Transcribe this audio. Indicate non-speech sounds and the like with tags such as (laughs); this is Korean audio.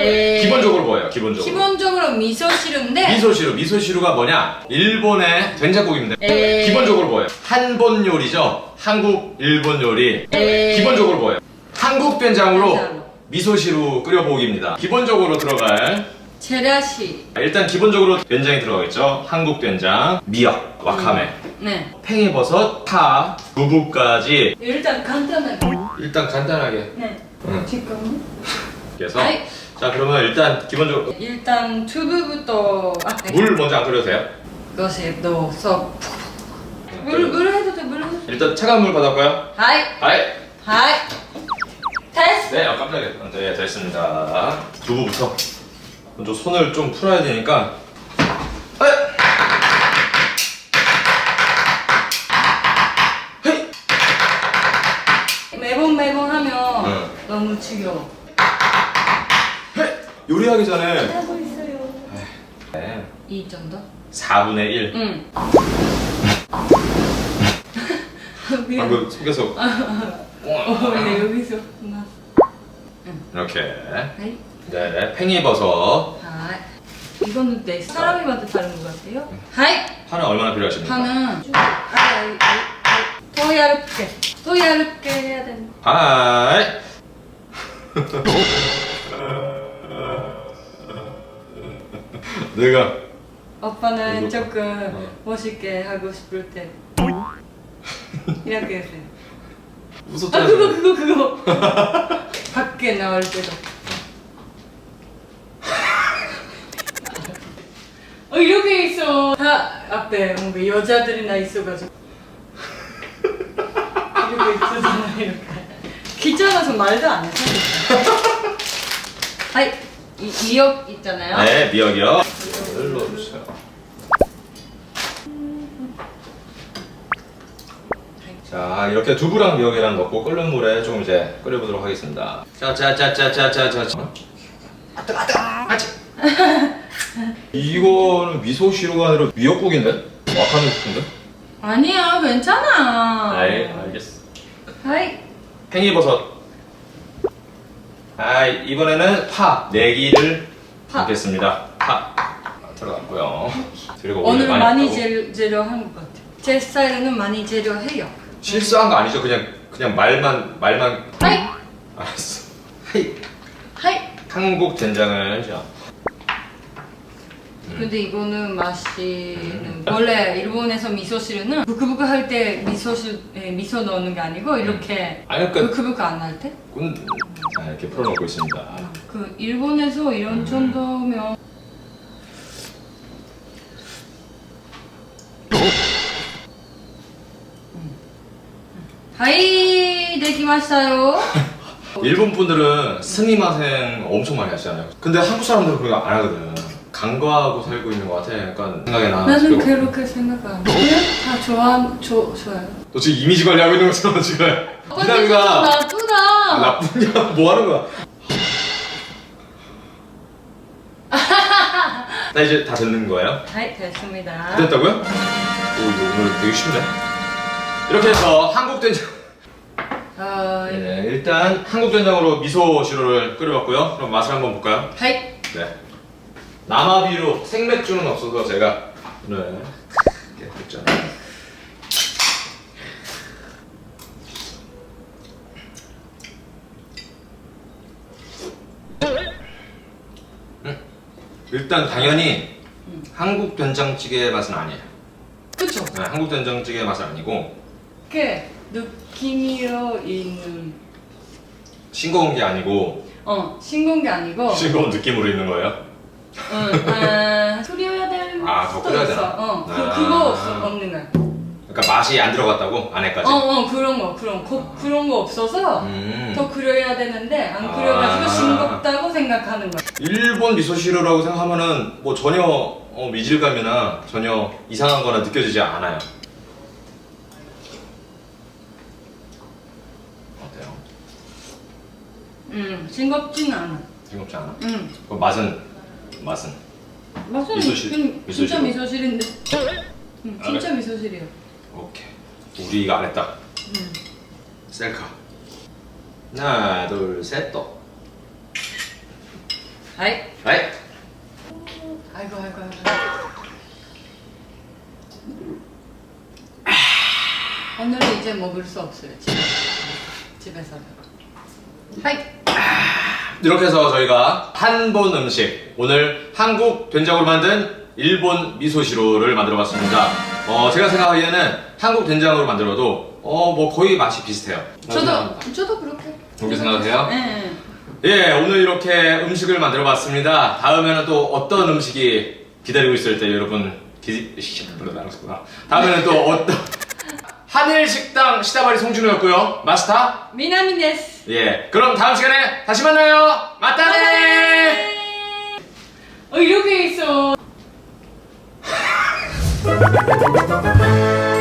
에... 기본적으로 뭐예요? 기본적으로. 기본적으로 미소 시루인데 미소시루. 미소시루가 뭐냐? 일본의 된장국입니다. 에... 기본적으로 뭐예요? 한본 요리죠? 한국 일본 요리. 에... 기본적으로 뭐예요? 한국 된장으로 된장으로. 미소시루 끓여보기입니다. 기본적으로 들어갈 제라시. 일단 기본적으로 된장이 들어가겠죠? 한국 된장 미역 와카메. 네. 팽이버섯 파 두부까지. 일단 간단하게. 일단 간단하게. 네. 응. 잠깐만 그래서 아이. 자 그러면 일단 기본적으로 일단 두부부터 아, 네. 물 먼저 안 끓여도 돼요? 그것이 넣어서 물, 물 해도 돼, 물 해도 돼 일단 차가운 물 받아볼까요? 하이 아이 하이 테스트 네, 아, 깜짝이야. 네, 됐습니다. 두부부터. 먼저 손을 좀 풀어야 되니까. 아이! 헤이! 매번 매번 하면 응. 너무 지겨워! 요리하기 전에. 하고 있어요. 네, 이 정도? 4분의 1. 응. 미안 (laughs) 방금 속에서. 어, 네, 여기서. 나. 이렇게. 하이 네, 팽이버섯. 이거는 내 사람이마다 다른 것 같아요? 하이. 파는 얼마나 필요하십니까? 파는 더 얇게. 더 얇게 해야 되는. 하이! (laughs) 내가 오빠는 이거- 조금 어. 멋있게 하고 싶을 때 이렇게 했어요. 아 웃었잖아. 그거 그거 그거. (laughs) 밖에 나올 때도. 어 이렇게 있어. 다 앞에 뭔가 여자들이나 있어가지고. 이렇게 있었잖아 이렇게. 귀찮아서 말도 안 했어 아이 이, 이역 있잖아요 네, 미역이요. 이걸 넣어주세요. 자, 이렇게 두부랑 미역이랑 넣고 끓는 물에 좀 이제 끓여보도록 하겠습니다. 자, 자, 자, 자, 자, 자, 자, 자. 아뜨, 아뜨, 아치. 이거는 미소 시루가 아니라 미역국인데? 와카메 국인데? 아니야 괜찮아 네, 알겠어. 하이 팽이버섯. 아, 이번에는 파, 내기를 파. 넣겠습니다. 파. 들어갔고요. 그리고 오늘 많이 했다고. 재료, 재료 한 것 같아요. 제 스타일은 많이 재료 해요. 실수한 거 아니죠? 그냥 그냥 말만 말만 하이! 알았어. 하이. 하이! 한국 된장을 자. 근데 이거는 맛이 원래 일본에서 미소시루는 부크부크 할 때 미소시 에, 미소 넣는 게 아니고 이렇게 아니 그러니까 부크부크 안 할 때? 군 자, 이렇게 풀어놓고 있습니다. 그 일본에서 이런 정도면 하이 되기마시다요. (laughs) 일본 분들은 스미마생 엄청 많이 하시잖아요. 근데 한국 사람들은 그거 안 하거든. 간과하고 살고 있는 것 같아. 약간 생각에 나. 나는 그렇게 생각 안 해. 다 좋아, 좋, 좋아요. 너 지금 이미지 관리하고 있는 것처럼 지금. 좀 이남이가 놔두라. 나쁘냐? 뭐 하는 거야? (laughs) 나 이제 다 됐는 거예요? 네, 됐습니다. 됐다고요? 오 이거 오늘 되게 쉽네. 이렇게 해서 한국 된장. 어, 네, 일단 한국 된장으로 미소 시루를 끓여봤고요. 그럼 맛을 한번 볼까요? 하이. 네. 남아비로 생맥주는 없어서 제가 오늘 이렇게 했잖아요. 음. 일단 당연히 한국 된장찌개 맛은 아니에요. 그쵸? 네, 한국 된장찌개 맛은 아니고 그 느낌이로 있는 싱거운 게 아니고 어 싱거운 게 아니고 싱거운 느낌으로 있는 거예요. 아, 소리여야 될 아, 수도 있어. 어, 그, 아. 그거 없어, 없는 날. 그러니까 맛이 안 들어갔다고 안에까지. 어, 어, 그런 거, 그런 거, 그런 거 없어서 음. 더 그려야 되는데 안 그려가지고 아. 싱겁다고 생각하는 거야. 일본 미소시루라고 생각하면은 뭐 전혀 어, 미질감이나 전혀 이상한거나 느껴지지 않아요. 어때요? 음, 싱겁진 않아. 싱겁지 않아? 음, 그 맛은 맛은 맛은 미소실, 음, 진짜 미소실로. 미소실인데. 음, 진짜 미소실이야. 오케이 우리가 안 했다 음. 셀카 하나 둘셋또 하이. 아이 아이고 아이고 아이고. 오늘은 이제 먹을 수 없어요. 집에. 집에서. 하이. 이렇게 해서 저희가 한본 음식 오늘 한국 된장으로 만든 일본 미소시루를 만들어 봤습니다. 어 제가 생각하기에는 한국 된장으로 만들어도 어 뭐 거의 맛이 비슷해요. 저도 저도 그렇게. 그렇게 생각해요? 네. 네. 예 오늘 이렇게 음식을 만들어 봤습니다. 다음에는 또 어떤 음식이 기다리고 있을지 여러분 기. 다음에는 또 (laughs) 어떤 한일 식당 시다바리 송준호였고요. 마스터 미나미 데스. 예 그럼 다음 시간에 다시 만나요. 맞다네. 어 이렇게 있어. (laughs)